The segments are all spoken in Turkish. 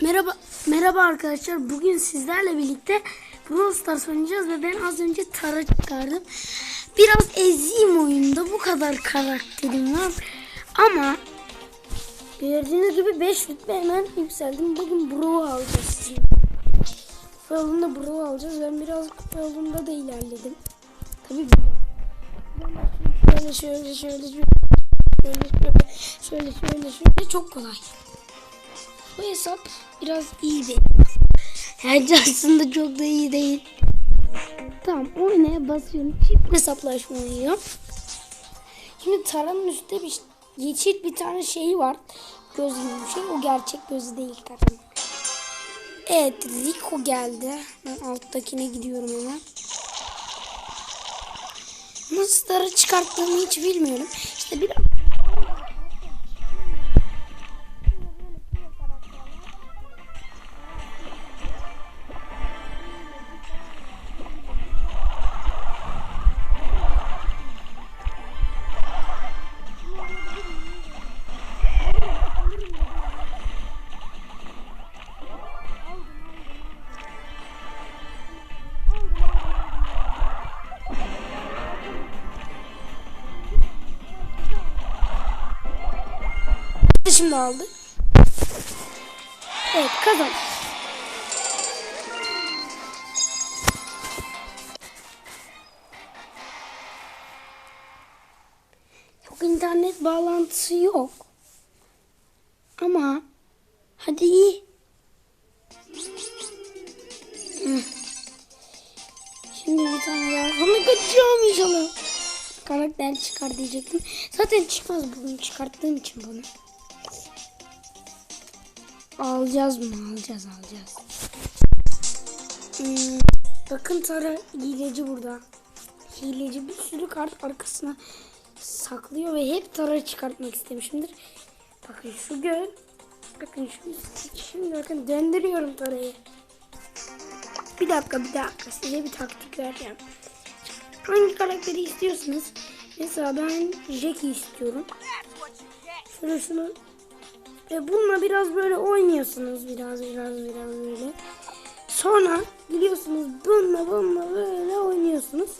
Merhaba merhaba arkadaşlar. Bugün sizlerle birlikte Brawl Stars oynayacağız ve ben az önce Tara çıkardım. Biraz eziyim oyunda. Bu kadar karakterim var. Ama gördüğünüz gibi 5 rütbe hemen yükseldim. Bugün Bro alacağız. Kupa yolunda Bro alacağız. Ben biraz kupa yolunda da ilerledim. Tabii. Şöyle şöyle şöyle şöyle şöyle şöyle şöyle şöyle şöyle çok kolay. Bu hesap biraz iyi değil. Yani aslında çok da iyi değil. Tamam oynaya basıyorum. Çift hesaplaşma oynuyorum. Şimdi taranın üstte bir yeşil bir tane şey var. Göz gibi bir şey. O gerçek gözü değil taranın. Evet Rico geldi. Ben alttakine gidiyorum hemen. Nasıl tara çıkarttığımı hiç bilmiyorum. İşte Şimdi aldı. Evet kazan. Çok internet bağlantısı yok. Ama hadi iyi. Şimdi bir tane daha. Ama kaçacağım inşallah. Karakter çıkar diyecektim. Zaten çıkmaz bugün çıkarttığım için bunu. Alacağız mı? Alacağız alacağız. Hmm, bakın Tara hileci burada. Hileci bir sürü kart arkasına saklıyor ve hep Tara çıkartmak istemişimdir. Bakın şu göl. Bakın şu şimdi bakın döndürüyorum Tara'yı. Bir dakika bir dakika size bir taktik vereceğim. Hangi karakteri istiyorsunuz? Mesela ben Jack'i istiyorum. Şöyle şunu ve bununla biraz böyle oynuyorsunuz biraz biraz biraz böyle. Sonra gidiyorsunuz bununla bununla böyle oynuyorsunuz.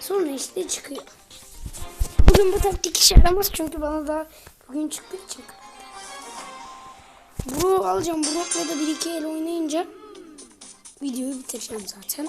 Sonra işte çıkıyor. Bugün bu taktik işe yaramaz çünkü bana da bugün çıktığı için. Bunu alacağım. Brock'la da bir iki el oynayınca videoyu bitireceğim zaten.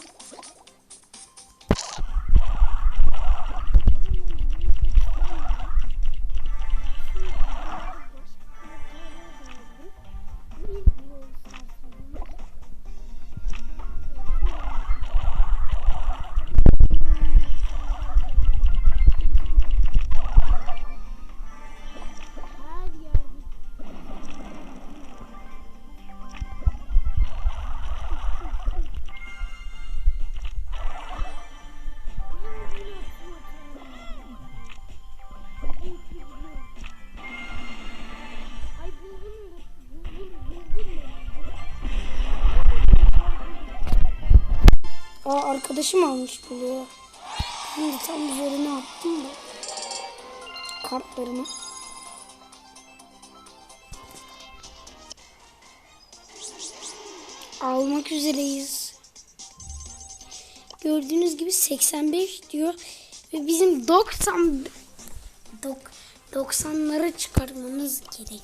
Aa arkadaşım almış bunu. De tam üzerine attım da. Kartlarımı. Almak üzereyiz. Gördüğünüz gibi 85 diyor. Ve bizim 90 dok, 90'ları çıkarmamız gerek.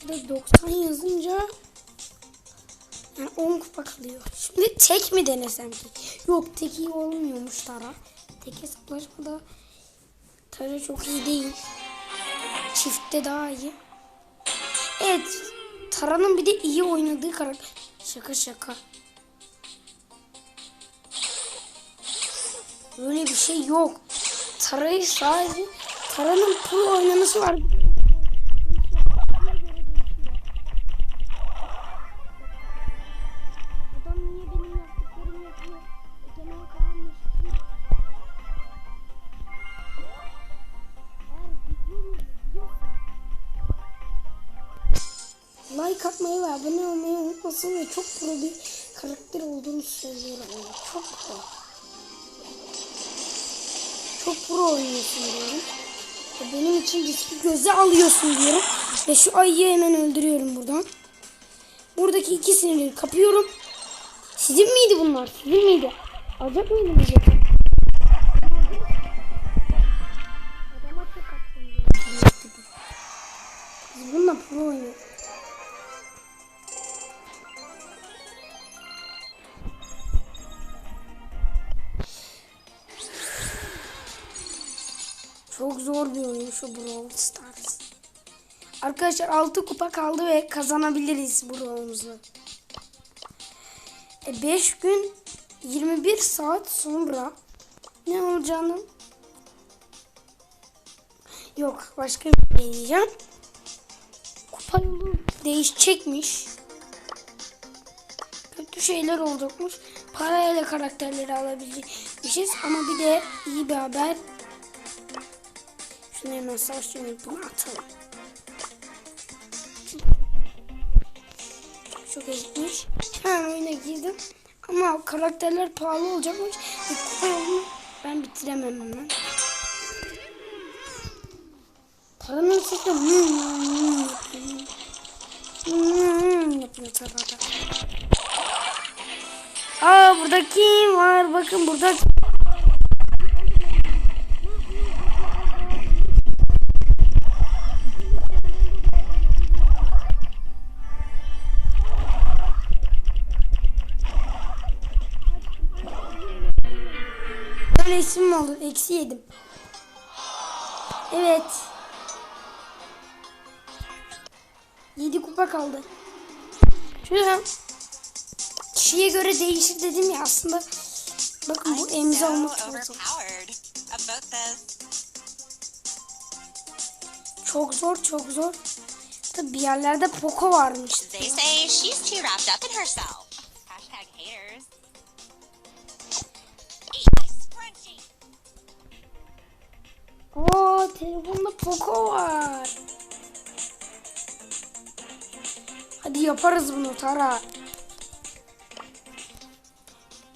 Şurada 90 yazınca 10 kupa. Şimdi tek mi denesem ki? Yok tek iyi olmuyormuş Tara. Tek hesaplaşmada Tara çok iyi değil. Çiftte daha iyi. Evet. Tara'nın bir de iyi oynadığı karakter. Şaka şaka. Böyle bir şey yok. Tara'yı sadece Tara'nın pro oynaması var. Like atmayı ve abone olmayı unutmasın ve çok pro bir karakter olduğunu söylüyorum. Yani çok pro. Çok pro oynuyorsun diyorum. Ve benim için riski göze alıyorsun diyorum. Ve şu ayıyı hemen öldürüyorum buradan. buradaki ikisini kapıyorum. Sizin miydi bunlar? Sizin miydi? Alacak mıydınız bununla pro oynuyoruz. Şu Brawl Stars. Arkadaşlar 6 kupa kaldı ve kazanabiliriz Brawl'umuzu. 5 gün 21 saat sonra ne olacağını yok başka bir şey diyeceğim. Kupa yolu değişecekmiş. Kötü şeyler olacakmış. Parayla karakterleri alabileceğiz ama bir de iyi bir haber. Şunu hemen savaş yönetimi atalım. Çok ezikmiş. Hemen oyuna girdim. Ama karakterler pahalı olacakmış. Ben bitiremem hemen. Paranın sesi yapıyor. Aa burada kim var? Bakın burada Böyle mi olur? Eksi yedim. Evet. 7 kupa kaldı. Şöyle kişiye göre değişir dedim ya aslında. Bakın bu emzi about this. Çok zor çok zor. Tabi bir yerlerde Poco varmış. They say she's too wrapped up in herself. Telefonda Poco var. Hadi yaparız bunu Tara.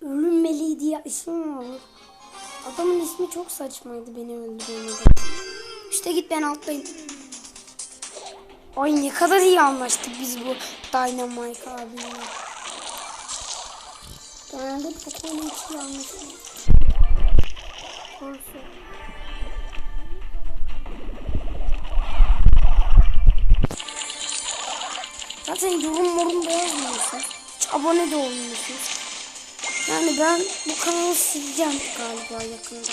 Ölüm meleği diye isim olur? Adamın ismi çok saçmaydı beni öldürmedi. İşte git ben alttayım. Ay ne kadar iyi anlaştık biz bu Dynamite abiyle. Genelde Poco'yla hiç iyi. Doğrusu. Zaten yorum morum da yazmıyorsun. Hiç abone de olmuyorsun. Yani ben bu kanalı sileceğim galiba yakında.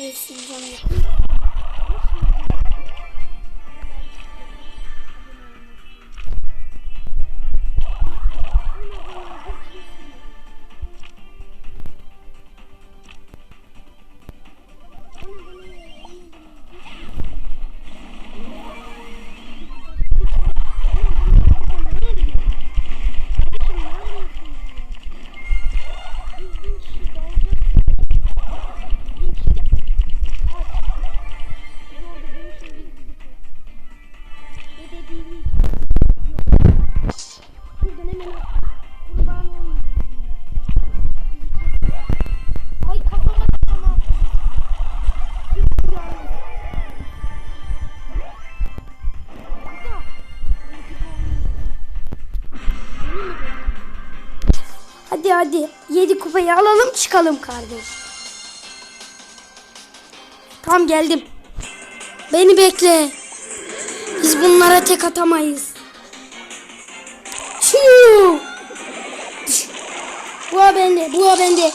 Evet sileceğim yakında. Hadi hadi. Yedi kupayı alalım çıkalım kardeş. Tam geldim. Beni bekle. Biz bunlara tek atamayız. Çiu. Bu da bende. Bu da bende.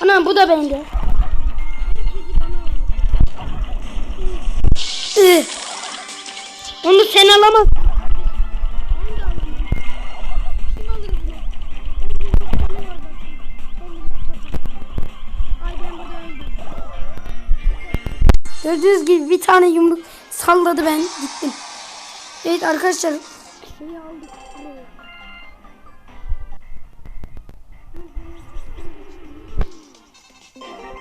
Anam bu da bende. Ih. Onu sen alamazsın. Gördüğünüz gibi bir tane yumruk salladı ben gittim. Evet arkadaşlar. Şeyi aldık.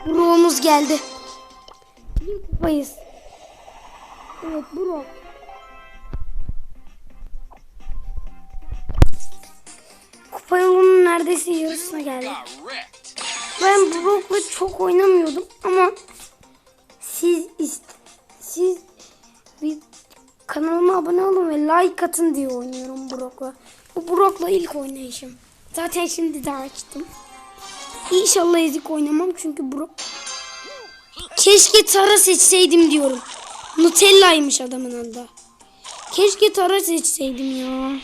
Buruğumuz geldi. Bir kupayız. Evet Buruk. Kupa yolunun neredeyse yarısına geldi. Ben Brock'la çok oynamıyordum ama siz bir kanalıma abone olun ve like atın diye oynuyorum Brock'la. Bu Brock'la ilk oynayışım. Zaten şimdi de açtım. İnşallah ezik oynamam çünkü Brock... Keşke Tara seçseydim diyorum. Nutella'ymış adamın adı. Keşke Tara seçseydim ya.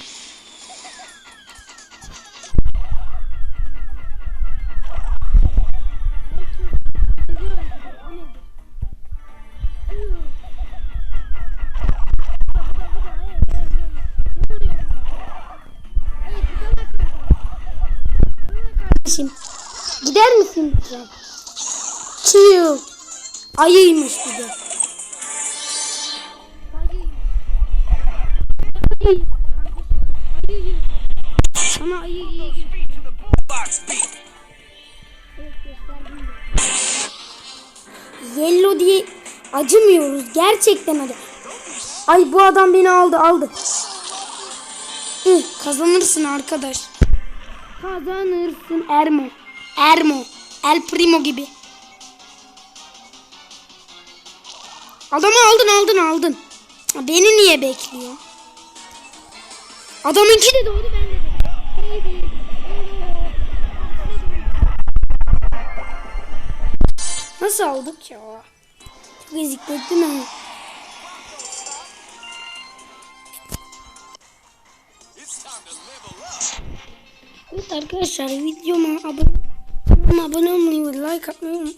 Gider misin lütfen? Chill. Ayıymış bir de. Sana ayı iyi. Yellow diye acımıyoruz. Gerçekten acı. Ay bu adam beni aldı aldı. Hı, kazanırsın arkadaş. Kazanırsın Ermo. Ermo. El Primo gibi. Adamı aldın aldın aldın. Beni niye bekliyor? Adamınki de doğdu ben de. Nasıl aldık ya? Çok ezikletti mi? Arkadaşlar videoma abone, abone olmayı ve like atmayı unutmayın.